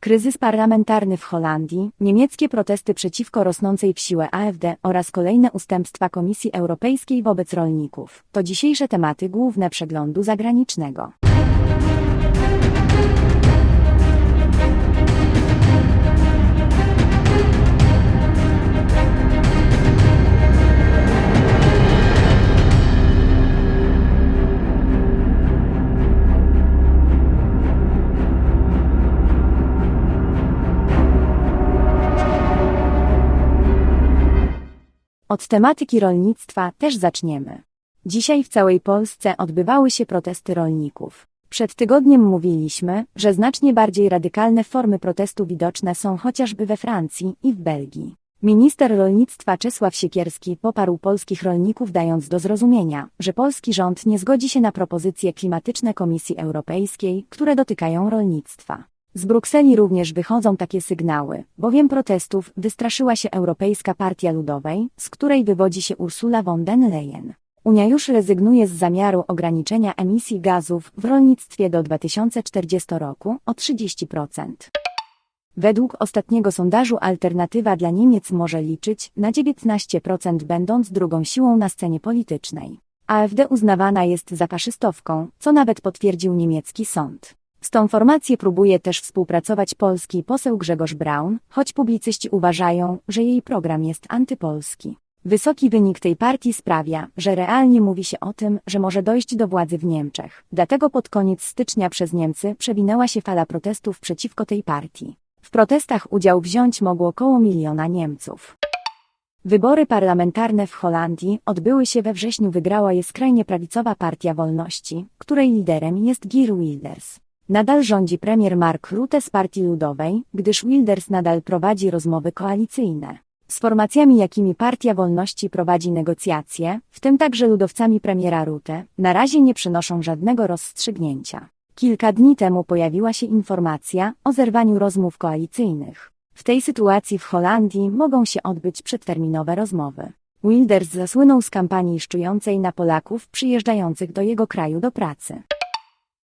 Kryzys parlamentarny w Holandii, niemieckie protesty przeciwko rosnącej w siłę AfD oraz kolejne ustępstwa Komisji Europejskiej wobec rolników. To dzisiejsze tematy główne przeglądu zagranicznego. Od tematyki rolnictwa też zaczniemy. Dzisiaj w całej Polsce odbywały się protesty rolników. Przed tygodniem mówiliśmy, że znacznie bardziej radykalne formy protestu widoczne są chociażby we Francji i w Belgii. Minister rolnictwa Czesław Siekierski poparł polskich rolników dając do zrozumienia, że polski rząd nie zgodzi się na propozycje klimatyczne Komisji Europejskiej, które dotykają rolnictwa. Z Brukseli również wychodzą takie sygnały, bowiem protestów wystraszyła się Europejska Partia Ludowej, z której wywodzi się Ursula von den Leyen. Unia już rezygnuje z zamiaru ograniczenia emisji gazów w rolnictwie do 2040 roku o 30%. Według ostatniego sondażu alternatywa dla Niemiec może liczyć na 19% będąc drugą siłą na scenie politycznej. AfD uznawana jest za faszystowką, co nawet potwierdził niemiecki sąd. Z tą formacją próbuje też współpracować polski poseł Grzegorz Braun, choć publicyści uważają, że jej program jest antypolski. Wysoki wynik tej partii sprawia, że realnie mówi się o tym, że może dojść do władzy w Niemczech. Dlatego pod koniec stycznia przez Niemcy przewinęła się fala protestów przeciwko tej partii. W protestach udział wziąć mogło około miliona Niemców. Wybory parlamentarne w Holandii odbyły się we wrześniu wygrała je skrajnie prawicowa Partia Wolności, której liderem jest Geert Wilders. Nadal rządzi premier Mark Rutte z Partii Ludowej, gdyż Wilders nadal prowadzi rozmowy koalicyjne. Z formacjami, jakimi Partia Wolności prowadzi negocjacje, w tym także ludowcami premiera Rutte, na razie nie przynoszą żadnego rozstrzygnięcia. Kilka dni temu pojawiła się informacja o zerwaniu rozmów koalicyjnych. W tej sytuacji w Holandii mogą się odbyć przedterminowe rozmowy. Wilders zasłynął z kampanii szczującej na Polaków przyjeżdżających do jego kraju do pracy.